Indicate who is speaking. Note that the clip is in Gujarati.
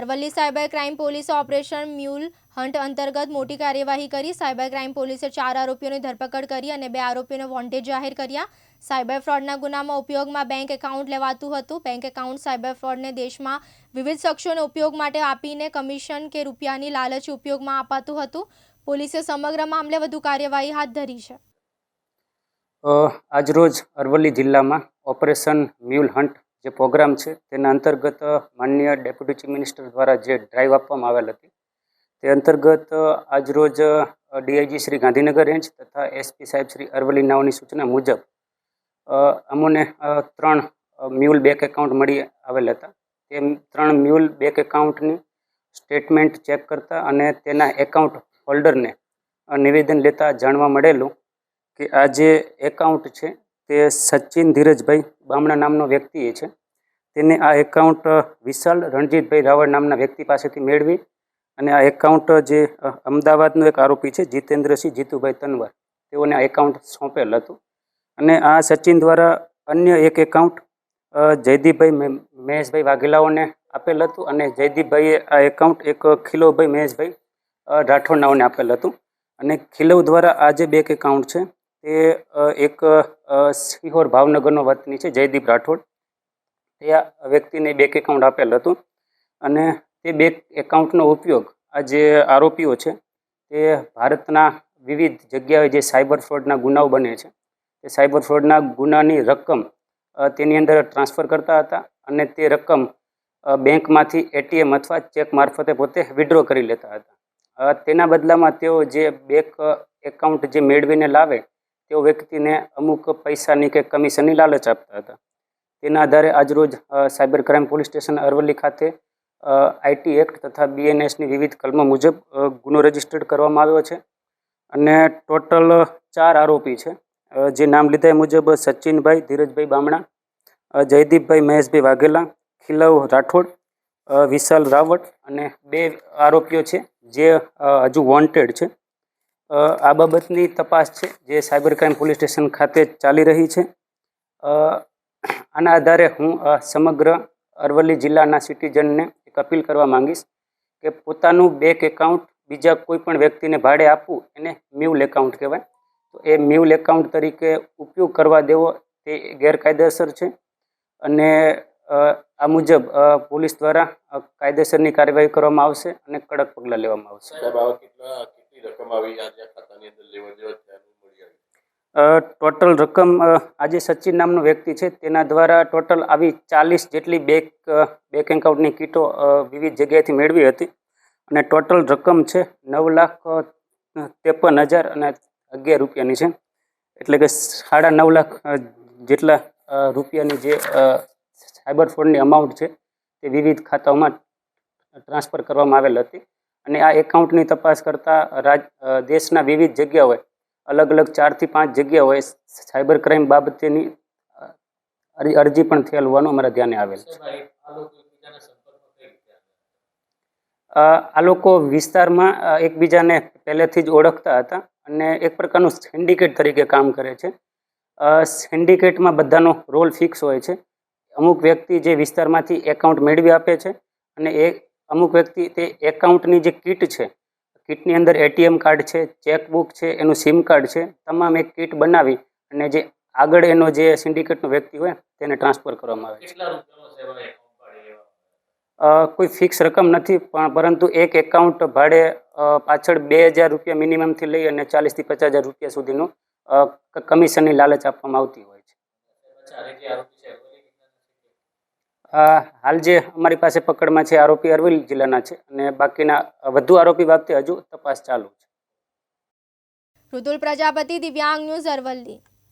Speaker 1: અરવલ્લી સાયબર ક્રાઇમ પોલીસે ઓપરેશન મ્યુલ હન્ટ અંતર્ગત મોટી કાર્યવાહી કરી. સાયબર ક્રાઇમ પોલીસે ચાર આરોપીઓની ધરપકડ કરી અને બે આરોપીઓને વોન્ટેડ જાહેર કર્યા. સાયબર ફ્રોડના ગુનામાં ઉપયોગમાં બેંક એકાઉન્ટ લેવાતું હતું. બેંક એકાઉન્ટ સાયબર ફ્રોડને દેશમાં વિવિધ શખ્સોને ઉપયોગ માટે આપીને કમિશન કે રૂપિયાની લાલચ ઉપયોગમાં અપાતું હતું. પોલીસે સમગ્ર મામલે વધુ કાર્યવાહી હાથ ધરી છે.
Speaker 2: આજરોજ અરવલ્લી જિલ્લામાં ઓપરેશન મ્યુલ હન્ટ જે પ્રોગ્રામ છે તેના અંતર્ગત માન્ય ડેપ્યુટી ચીફ મિનિસ્ટર દ્વારા જે ડ્રાઈવ આપવામાં આવેલ હતી, તે અંતર્ગત આજરોજ ડીઆઈજી શ્રી ગાંધીનગર રેન્જ તથા એસપી સાહેબ શ્રી અરવલ્લી નાઓની સૂચના મુજબ અમોને ત્રણ મ્યુલ બેંક એકાઉન્ટ મળી આવેલ હતા. તે ત્રણ મ્યુલ બેંક એકાઉન્ટની સ્ટેટમેન્ટ ચેક કરતા અને તેના એકાઉન્ટ હોલ્ડરને નિવેદન લેતા જાણવા મળેલું કે આ જે એકાઉન્ટ છે તે સચિન ધીરજભાઈ બામણા નામનો વ્યક્તિએ છે. તેને આ એકાઉન્ટ વિશાલ રણજીતભાઈ રાવળ નામના વ્યક્તિ પાસેથી મેળવી અને આ એકાઉન્ટ જે અમદાવાદનો એક આરોપી છે, જીતેન્દ્રસિંહ જીતુભાઈ તનવાર, તેઓને આ એકાઉન્ટ સોંપેલ હતું. અને આ સચિન દ્વારા અન્ય એક એકાઉન્ટ જયદીપભાઈ મહેશભાઈ વાઘેલાઓને આપેલ હતું અને જયદીપભાઈએ આ એકાઉન્ટ એક ખિલોભાઈ મહેશભાઈ રાઠોડનાઓને આપેલ હતું. અને ખિલવ દ્વારા આ જે બેંક એકાઉન્ટ છે તે એક સિહોર ભાવનગરનો વતની છે, જયદીપ રાઠોડ. તે આ વ્યક્તિને બેંક એકાઉન્ટ આપેલ હતું અને તે બેંક એકાઉન્ટનો ઉપયોગ આ જે આરોપીઓ છે, તે ભારતના વિવિધ જગ્યાએ જે સાયબર ફ્રોડના ગુનાઓ બને છે, તે સાયબર ફ્રોડના ગુનાની રકમ તેની અંદર ટ્રાન્સફર કરતા હતા અને તે રકમ બેંકમાંથી એટીએમ અથવા ચેક મારફતે પોતે વિડ્રો કરી લેતા હતા. તેના બદલામાં તેઓ જે બેંક એકાઉન્ટ જે મેળવીને લાવે તેઓ વ્યક્તિને અમુક પૈસાની કે કમિશનની લાલચ આપતા હતા. તેના આધારે આજરોજ cyber crime police station Aravalli ખાતે આઈટી એક્ટ તથા બીએનએસની વિવિધ કલમો મુજબ ગુનો રજીસ્ટર્ડ કરવામાં આવ્યો છે અને ટોટલ ચાર આરોપી છે. જે નામ લીધા મુજબ સચિનભાઈ, ધીરજભાઈ બામણા જયદીપભાઈ મહેશભાઈ વાઘેલા, ખિલવ રાઠોડ વિશાલ રાવટ અને બે આરોપીઓ છે જે હજુ વોન્ટેડ છે. આ બાબતની તપાસ છે જે સાયબર ક્રાઇમ પોલીસ સ્ટેશન ખાતે ચાલી રહી છે. આના આધારે હું સમગ્ર અરવલ્લી જિલ્લાના સિટીઝનને એક અપીલ કરવા માંગીશ કે પોતાનું બેંક એકાઉન્ટ બીજા કોઈ પણ વ્યક્તિને ભાડે આપવું, એને મ્યુલ એકાઉન્ટ કહેવાય. તો એ મ્યુલ એકાઉન્ટ તરીકે ઉપયોગ કરવા દેવો તે ગેરકાયદેસર છે. અને આ મુજબ પોલીસ દ્વારા કાયદેસરની કાર્યવાહી કરવામાં આવશે અને કડક પગલાં લેવામાં આવશે.
Speaker 3: રકમ આવી આજે ખાતાની અંદર લેવા દેવા આવી.
Speaker 2: ટોટલ રકમ આજે સચિન નામનો વ્યક્તિ છે, તેના દ્વારા ટોટલ આવી ચાલીસ જેટલી બેંક બેક એકાઉન્ટની કીટો વિવિધ જગ્યાએથી મેળવી હતી. અને ટોટલ રકમ છે, નવ લાખ ત્રેપન હજાર અને અગિયાર રૂપિયાની છે. એટલે કે સાડા નવ લાખ જેટલા રૂપિયાની જે સાયબર ફ્રોડની અમાઉન્ટ છે, તે વિવિધ ખાતાઓમાં ટ્રાન્સફર કરવામાં આવેલ હતી. અને આ એકાઉન્ટની તપાસ કરતાં રાજ દેશના વિવિધ જગ્યાઓએ અલગ અલગ ચારથી પાંચ જગ્યાઓએ સાયબર ક્રાઇમ બાબતેની અરજી પણ થયેલ હોવાનું અમારા ધ્યાને આવેલ છે.
Speaker 3: આ લોકો
Speaker 2: વિસ્તારમાં એકબીજાને પહેલેથી જ ઓળખતા હતા અને એક પ્રકારનું સિન્ડિકેટ તરીકે કામ કરે છે. સિન્ડિકેટમાં બધાનો રોલ ફિક્સ હોય છે. અમુક વ્યક્તિ જે વિસ્તારમાંથી એકાઉન્ટ મેળવી આપે છે અને એ અમુક વ્યક્તિ તે એકાઉન્ટની જે કીટ છે કીટની અંદર એટીએમ કાર્ડ છે ચેકબુક છે એનું સિમ કાર્ડ છે તમામ એક કીટ બનાવી અને જે આગળ એનો જે સિન્ડિકેટનો વ્યક્તિ હોય તેને ટ્રાન્સફર કરવામાં આવે છે. કોઈ ફિક્સ રકમ નથી પણ પરંતુ એક એકાઉન્ટ ભાડે પાછળ બે હજાર રૂપિયા મિનિમમથી લઈ અને ચાલીસથી પચાસ હજાર રૂપિયા સુધીનું કમિશનની લાલચ આપવામાં આવતી હોય છે
Speaker 3: ચારે જે આરોપી છે અરવલ્લી જિલ્લાના છે કે?
Speaker 2: અ, હાલ જે અમારી પાસે પકડમાં છે આરોપી અરવલ્લી જિલ્લાના છે અને બાકીના વધુ આરોપી બાબતે હજુ તપાસ ચાલુ છે.
Speaker 1: રુદુલ પ્રજાપતિ, દિવ્યાંગ ન્યૂઝ અરવલ્લી.